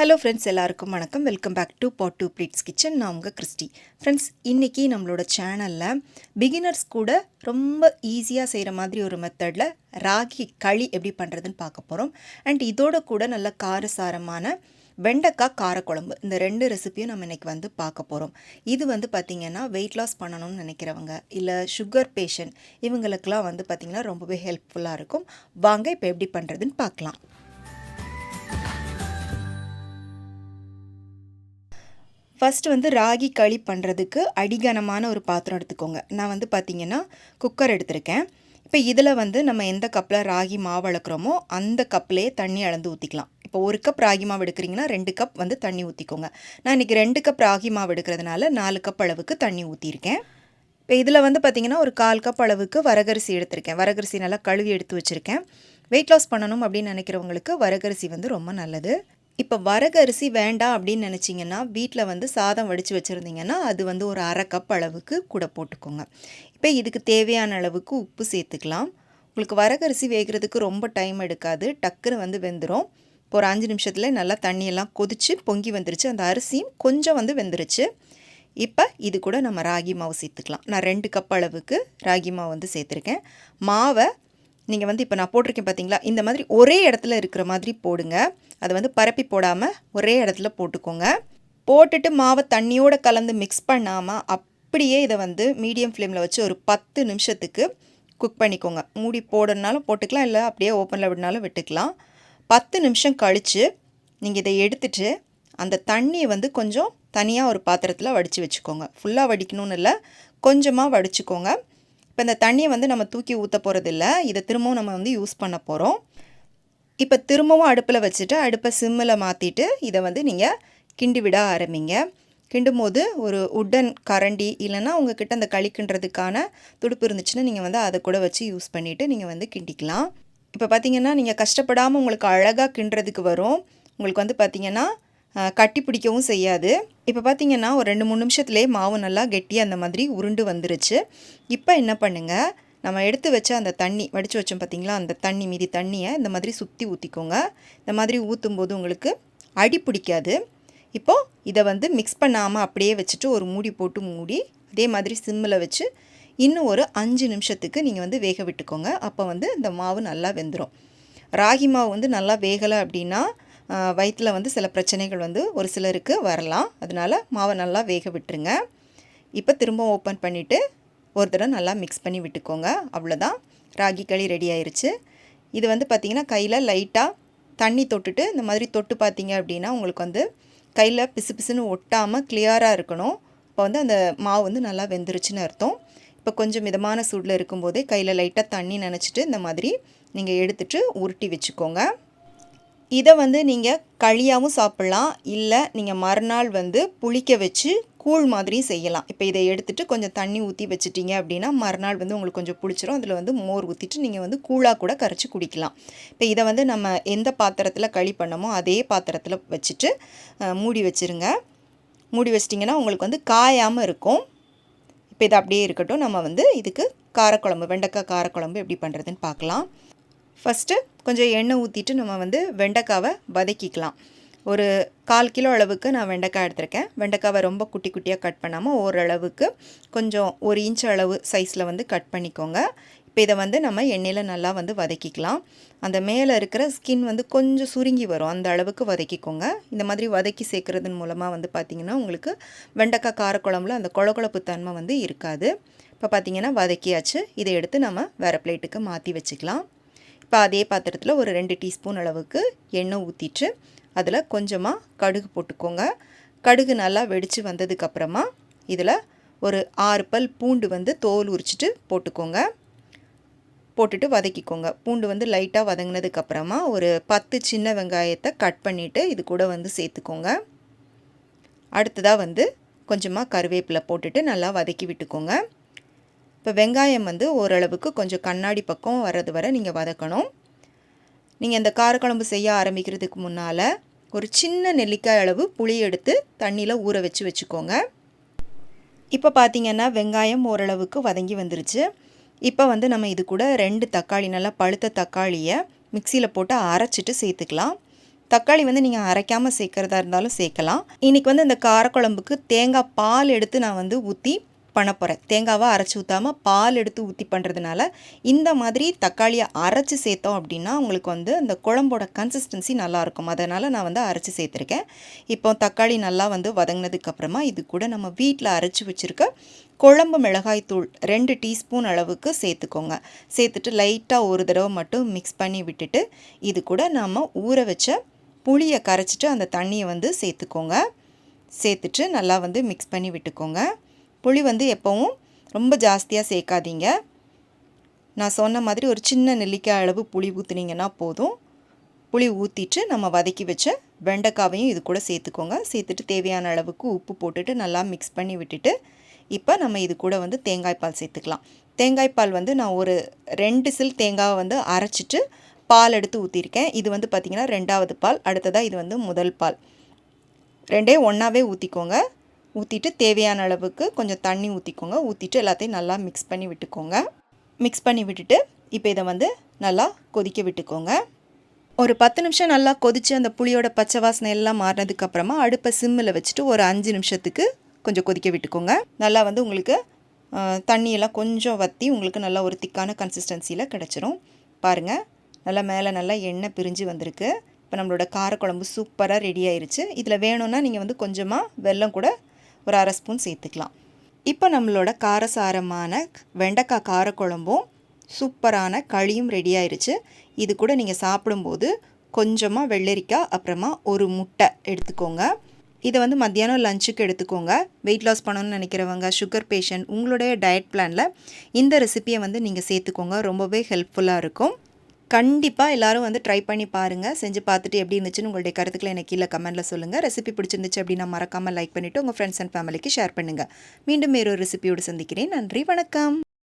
Hello friends எல்லாருக்கும் வணக்கம். Welcome back to pot to plates kitchen நான் உங்கள் கிறிஸ்டி. ஃப்ரெண்ட்ஸ் இன்றைக்கி நம்மளோட சேனலில் பிகினர்ஸ் கூட ரொம்ப ஈஸியாக செய்கிற மாதிரி ஒரு மெத்தடில் ராகி களி எப்படி பண்ணுறதுன்னு பார்க்க போகிறோம் அண்ட் இதோட கூட நல்ல காரசாரமான வெண்டைக்காய் காரக்குழம்பு இந்த ரெண்டு ரெசிபியும் நம்ம இன்றைக்கி வந்து பார்க்க போகிறோம் இது வந்து பார்த்திங்கன்னா வெயிட் லாஸ் பண்ணணும்னு நினைக்கிறவங்க இல்லை சுகர் பேஷண்ட் இவங்களுக்கெல்லாம் வந்து பார்த்திங்கன்னா ரொம்பவே ஹெல்ப்ஃபுல்லாக இருக்கும். வாங்க இப்போ எப்படி பண்ணுறதுன்னு பார்க்கலாம். ஃபஸ்ட்டு வந்து ராகி களி பண்ணுறதுக்கு அடிகனமான ஒரு பாத்திரம் எடுத்துக்கோங்க. நான் வந்து பார்த்திங்கன்னா குக்கர் எடுத்திருக்கேன். இப்போ இதில் வந்து நம்ம எந்த கப்பில் ராகி மாவு அளக்குறோமோ அந்த கப்லேயே தண்ணி அளந்து ஊற்றிக்கலாம் இப்போ ஒரு கப் ராகி மாவு எடுக்கிறீங்கன்னா ரெண்டு கப் வந்து தண்ணி ஊற்றிக்கோங்க நான் இன்றைக்கி ரெண்டு கப் ராகி மாவு எடுக்கிறதுனால நாலு கப் அளவுக்கு தண்ணி ஊற்றிருக்கேன் இப்போ இதில் வந்து பார்த்திங்கன்னா ஒரு கால் கப் அளவுக்கு வரகரிசி எடுத்திருக்கேன். வரகரிசி நல்லா கழுவி எடுத்து வச்சுருக்கேன். வெயிட் லாஸ் பண்ணணும் அப்படின்னு நினைக்கிறவங்களுக்கு வரகரிசி வந்து ரொம்ப நல்லது. இப்போ வரகரிசி வேண்டாம் அப்படின்னு நினச்சிங்கன்னா வீட்டில் வந்து சாதம் வடித்து வச்சுருந்தீங்கன்னா அது வந்து ஒரு அரை கப் அளவுக்கு கூட போட்டுக்கோங்க. இப்போ இதுக்கு தேவையான அளவுக்கு உப்பு சேர்த்துக்கலாம். உங்களுக்கு வரகரிசி வேகிறதுக்கு ரொம்ப டைம் எடுக்காது. டக்குன்னு வந்து வெந்துடும் இப்போ ஒரு அஞ்சு நிமிஷத்தில் நல்லா தண்ணியெல்லாம் கொதித்து பொங்கி வந்துருச்சு. அந்த அரிசியும் கொஞ்சம் வந்து வெந்துருச்சு. இப்போ இது கூட நம்ம ராகி மாவு சேர்த்துக்கலாம். நான் ரெண்டு கப் அளவுக்கு ராகி மாவு வந்து சேர்த்துருக்கேன். மாவை நீங்கள் வந்து இப்போ நான் போட்டிருக்கேன் பார்த்தீங்களா இந்த மாதிரி ஒரே இடத்துல இருக்கிற மாதிரி போடுங்க. அதை வந்து பரப்பி போடாமல் ஒரே இடத்துல போட்டுக்கோங்க. போட்டுட்டு மாவை தண்ணியோடு கலந்து மிக்ஸ் பண்ணாமல் அப்படியே இதை வந்து மீடியம் ஃப்ளேமில் வச்சு ஒரு பத்து நிமிஷத்துக்கு குக் பண்ணிக்கோங்க. மூடி போடணுனாலும் போட்டுக்கலாம் இல்லை அப்படியே ஓப்பனில் விடனாலும் விட்டுக்கலாம். பத்து நிமிஷம் கழித்து நீங்கள் இதை எடுத்துட்டு அந்த தண்ணியை வந்து கொஞ்சம் தனியாக ஒரு பாத்திரத்தில் வடித்து வச்சுக்கோங்க. ஃபுல்லாக வடிக்கணும்னு இல்லை கொஞ்சமாக வடிச்சுக்கோங்க. இப்போ இந்த தண்ணியை வந்து நம்ம தூக்கி ஊற்ற போகிறதில்ல இதை திரும்பவும் நம்ம வந்து யூஸ் பண்ண போகிறோம் இப்போ திரும்பவும் அடுப்பில் வச்சுட்டு அடுப்பை சிம்மில் மாற்றிட்டு இதை வந்து நீங்கள் கிண்டி விட ஆரம்பிங்க. கிண்டும் போது ஒரு உட்டன் கரண்டி இல்லைன்னா உங்ககிட்ட அந்த களிக்கின்றதுக்கான துடுப்பு இருந்துச்சுன்னா நீங்கள் வந்து அதை கூட வச்சு யூஸ் பண்ணிவிட்டு நீங்கள் வந்து கிண்டிக்கலாம். இப்போ பார்த்தீங்கன்னா நீங்கள் கஷ்டப்படாமல் உங்களுக்கு அழகாக கிண்டுறதுக்கு வரும். உங்களுக்கு வந்து பார்த்திங்கன்னா கட்டி பிடிக்கவும் செய்யாது. இப்போ பார்த்தீங்கன்னா ஒரு ரெண்டு மூணு நிமிஷத்துலேயே மாவு நல்லா கெட்டியாக அந்த மாதிரி உருண்டு வந்துருச்சு. இப்போ என்ன பண்ணுங்கள் நம்ம எடுத்து வச்ச அந்த தண்ணி வடித்து வச்சோம் பார்த்திங்களா அந்த தண்ணி மீதி தண்ணியை இந்த மாதிரி சுற்றி ஊற்றிக்கோங்க இந்த மாதிரி ஊற்றும் போது உங்களுக்கு அடி பிடிக்காது. இப்போது இதை வந்து மிக்ஸ் பண்ணாமல் அப்படியே வச்சுட்டு ஒரு மூடி போட்டு மூடி அதே மாதிரி சிம்மில் வச்சு இன்னும் ஒரு அஞ்சு நிமிஷத்துக்கு நீங்கள் வந்து வேக விட்டுக்கோங்க. அப்போ வந்து இந்த மாவு நல்லா வெந்துடும் ராகி மாவு வந்து நல்லா வேகலை அப்படின்னா வயிற்றில் வந்து சில பிரச்சனைகள் வந்து ஒரு சிலருக்கு வரலாம். அதனால் மாவை நல்லா வேக விட்டுருங்க. இப்போ திரும்ப ஓப்பன் பண்ணிவிட்டு ஒரு தடவை நல்லா மிக்ஸ் பண்ணி விட்டுக்கோங்க. அவ்வளோதான் ராகி களி ரெடி ஆயிடுச்சு இது வந்து பார்த்திங்கன்னா கையில் லைட்டாக தண்ணி தொட்டுட்டு இந்த மாதிரி தொட்டு பார்த்தீங்க அப்படின்னா உங்களுக்கு வந்து கையில் பிசு பிசுன்னு ஒட்டாமல் கிளியராக இருக்கணும். இப்போ வந்து அந்த மாவு வந்து நல்லா வெந்துருச்சுன்னு அர்த்தம். இப்போ கொஞ்சம் மிதமான சூடில் இருக்கும்போதே கையில் லைட்டாக தண்ணி நினச்சிட்டு இந்த மாதிரி நீங்கள் எடுத்துகிட்டு உருட்டி வச்சுக்கோங்க. இதை வந்து நீங்கள் களியாகவும் சாப்பிட்லாம். இல்லை நீங்கள் மறுநாள் வந்து புளிக்க வச்சு கூழ் மாதிரியும் செய்யலாம். இப்போ இதை எடுத்துகிட்டு கொஞ்சம் தண்ணி ஊற்றி வச்சுட்டிங்க அப்படின்னா மறுநாள் வந்து உங்களுக்கு கொஞ்சம் புளிச்சிரும் அதில் வந்து மோர் ஊற்றிட்டு நீங்கள் வந்து கூழாக கூட கரைச்சி குடிக்கலாம். இப்போ இதை வந்து நம்ம எந்த பாத்திரத்தில் களி பண்ணமோ அதே பாத்திரத்தில் வச்சுட்டு மூடி வச்சுருங்க. மூடி வச்சிட்டிங்கன்னா உங்களுக்கு வந்து காயாமல் இருக்கும். இப்போ இது அப்படியே இருக்கட்டும். நம்ம வந்து இதுக்கு காரக்குழம்பு வெண்டைக்காய் காரக்குழம்பு எப்படி பண்ணுறதுன்னு பார்க்கலாம். ஃபஸ்ட்டு கொஞ்சம் எண்ணெய் ஊற்றிட்டு நம்ம வந்து வெண்டைக்காவை வதக்கிக்கலாம். ஒரு கால் கிலோ அளவுக்கு நான் வெண்டைக்காய் எடுத்திருக்கேன். வெண்டைக்காவை ரொம்ப குட்டி குட்டியாக கட் பண்ணாமல் ஓரளவுக்கு கொஞ்சம் ஒரு இன்ச் அளவு சைஸில் வந்து கட் பண்ணிக்கோங்க. இப்போ இதை வந்து நம்ம எண்ணெயில் நல்லா வந்து வதக்கிக்கலாம். அந்த மேலே இருக்கிற ஸ்கின் வந்து கொஞ்சம் சுருங்கி வரும். அந்த அளவுக்கு வதக்கிக்கோங்க. இந்த மாதிரி வதக்கி சேர்க்குறதன் மூலமாக வந்து பார்த்திங்கன்னா உங்களுக்கு வெண்டைக்காய் காரக்குழம்புல அந்த குழகுழப்பு தன்மை வந்து இருக்காது. இப்போ பார்த்திங்கன்னா வதக்கியாச்சு. இதை எடுத்து நம்ம வேறு பிளேட்டுக்கு மாற்றி வச்சுக்கலாம். இப்போ அதே பாத்திரத்தில் ஒரு ரெண்டு டீஸ்பூன் அளவுக்கு எண்ணெய் ஊற்றிட்டு அதில் கொஞ்சமாக கடுகு போட்டுக்கோங்க. கடுகு நல்லா வெடித்து வந்ததுக்கப்புறமா இதில் ஒரு ஆறு பல் பூண்டு வந்து தோல் உரிச்சிட்டு போட்டுக்கோங்க. போட்டுட்டு வதக்கிக்கோங்க. பூண்டு வந்து லைட்டாக வதங்கினதுக்கப்புறமா ஒரு பத்து சின்ன வெங்காயத்தை கட் பண்ணிவிட்டு இது கூட வந்து சேர்த்துக்கோங்க. அடுத்ததாக வந்து கொஞ்சமாக கருவேப்பிலை போட்டுட்டு நல்லா வதக்கி விட்டுக்கோங்க. இப்போ வெங்காயம் வந்து ஓரளவுக்கு கொஞ்சம் கண்ணாடி பக்கம் வர்றது வரை நீங்கள் வதக்கணும். நீங்கள் இந்த காரக்குழம்பு செய்ய ஆரம்பிக்கிறதுக்கு முன்னால் ஒரு சின்ன நெல்லிக்காய் அளவு புளி எடுத்து தண்ணியில் ஊற வச்சு வச்சுக்கோங்க. இப்போ பார்த்திங்கன்னா வெங்காயம் ஓரளவுக்கு வதங்கி வந்துருச்சு. இப்போ வந்து நம்ம இது கூட ரெண்டு தக்காளி நல்லா பழுத்த தக்காளியை மிக்சியில் போட்டு அரைச்சிட்டு சேர்த்துக்கலாம். தக்காளி வந்து நீங்கள் அரைக்காமல் சேர்க்குறதா இருந்தாலும் சேர்க்கலாம். இன்றைக்கி வந்து இந்த காரக்குழம்புக்கு தேங்காய் பால் எடுத்து நான் வந்து ஊற்றி பண்ண போகிறேன் தேங்காவை அரைச்சி ஊற்றாமல் பால் எடுத்து ஊற்றி பண்ணுறதுனால இந்த மாதிரி தக்காளியை அரைச்சி சேர்த்தோம் அப்படின்னா உங்களுக்கு வந்து அந்த குழம்போட கன்சிஸ்டன்சி நல்லாயிருக்கும். அதனால் நான் வந்து அரைச்சி சேர்த்துருக்கேன். இப்போ தக்காளி நல்லா வந்து வதங்கினதுக்கப்புறமா இது கூட நம்ம வீட்டில் அரைச்சி வச்சுருக்க குழம்பு மிளகாய் தூள் ரெண்டு டீஸ்பூன் அளவுக்கு சேர்த்துக்கோங்க. சேர்த்துட்டு லைட்டாக ஒரு தடவை மட்டும் மிக்ஸ் பண்ணி விட்டுட்டு இது கூட நம்ம ஊற வச்ச புளியை கரைச்சிட்டு அந்த தண்ணியை வந்து சேர்த்துக்கோங்க. சேர்த்துட்டு நல்லா வந்து மிக்ஸ் பண்ணி விட்டுக்கோங்க. புளி வந்து எப்போவும் ரொம்ப ஜாஸ்தியாக சேர்க்காதீங்க. நான் சொன்ன மாதிரி ஒரு சின்ன நெல்லிக்காய் அளவு புளி ஊற்றுனீங்கன்னா போதும். புளி ஊற்றிட்டு நம்ம வதக்கி வச்ச வெண்டைக்காவையும் இது கூட சேர்த்துக்கோங்க. சேர்த்துட்டு தேவையான அளவுக்கு உப்பு போட்டுட்டு நல்லா மிக்ஸ் பண்ணி விட்டுட்டு இப்போ நம்ம இது கூட வந்து தேங்காய் பால் சேர்த்துக்கலாம். தேங்காய் பால் வந்து நான் ஒரு ரெண்டு சில் தேங்காவை வந்து அரைச்சிட்டு பால் எடுத்து ஊற்றிருக்கேன் இது வந்து பார்த்திங்கன்னா ரெண்டாவது பால் அடுத்ததாக இது வந்து முதல் பால். ரெண்டே ஒன்றாவே ஊற்றிக்கோங்க ஊற்றிட்டு தேவையான அளவுக்கு கொஞ்சம் தண்ணி ஊற்றிக்கோங்க ஊற்றிட்டு எல்லாத்தையும் நல்லா மிக்ஸ் பண்ணி விட்டுக்கோங்க. மிக்ஸ் பண்ணி விட்டுட்டு இப்போ இதை வந்து நல்லா கொதிக்க விட்டுக்கோங்க. ஒரு பத்து நிமிஷம் நல்லா கொதித்து அந்த புளியோட பச்சை வாசனை எல்லாம் மாறினதுக்கப்புறமா அடுப்பை சிம்மில் வச்சுட்டு ஒரு அஞ்சு நிமிஷத்துக்கு கொஞ்சம் கொதிக்க விட்டுக்கோங்க. நல்லா வந்து உங்களுக்கு தண்ணியெல்லாம் கொஞ்சம் வற்றி உங்களுக்கு நல்லா ஒரு திக்கான கன்சிஸ்டன்சியில் கிடச்சிரும். பாருங்கள் நல்லா மேலே நல்லா எண்ணெய் பிரிஞ்சு வந்திருக்கு. இப்போ நம்மளோட காரக்குழம்பு சூப்பராக ரெடி ஆயிருச்சு. இதில் வேணும்னா நீங்கள் வந்து கொஞ்சமாக வெல்லம் கூட ஒரு அரை ஸ்பூன் சேர்த்துக்கலாம். இப்போ நம்மளோட காரசாரமான வெண்டைக்காய் காரக்குழம்பும் சூப்பரான களியும் ரெடி ஆயிடுச்சு இது கூட நீங்கள் சாப்பிடும்போது கொஞ்சமாக வெள்ளரிக்காய் அப்புறமா ஒரு முட்டை எடுத்துக்கோங்க. இதை வந்து மத்தியானம் லஞ்சுக்கு எடுத்துக்கோங்க. வெயிட் லாஸ் பண்ணணும்னு நினைக்கிறவங்க சுகர் பேஷண்ட் உங்களுடைய டயட் பிளானில் இந்த ரெசிப்பியை வந்து நீங்கள் சேர்த்துக்கோங்க. ரொம்பவே ஹெல்ப்ஃபுல்லாக இருக்கும். கண்டிப்பாக எல்லோரும் வந்து ட்ரை பண்ணி பாருங்கள் செஞ்சு பார்த்துட்டு எப்படி இருந்துச்சுன்னு உங்களுடைய கருத்துக்களை எனக்கு கீழே கமெண்ட்டில் சொல்லுங்கள் ரெசிபி பிடிச்சிருந்துச்சு அப்படின்னா மறக்காமல் லைக் பண்ணிவிட்டு உங்கள் ஃப்ரெண்ட்ஸ் அண்ட் ஃபேமிலிக்கு ஷேர் பண்ணுங்கள் மீண்டும் வேறு ஒரு ரெசிபியோடு சந்திக்கிறேன். நன்றி வணக்கம்.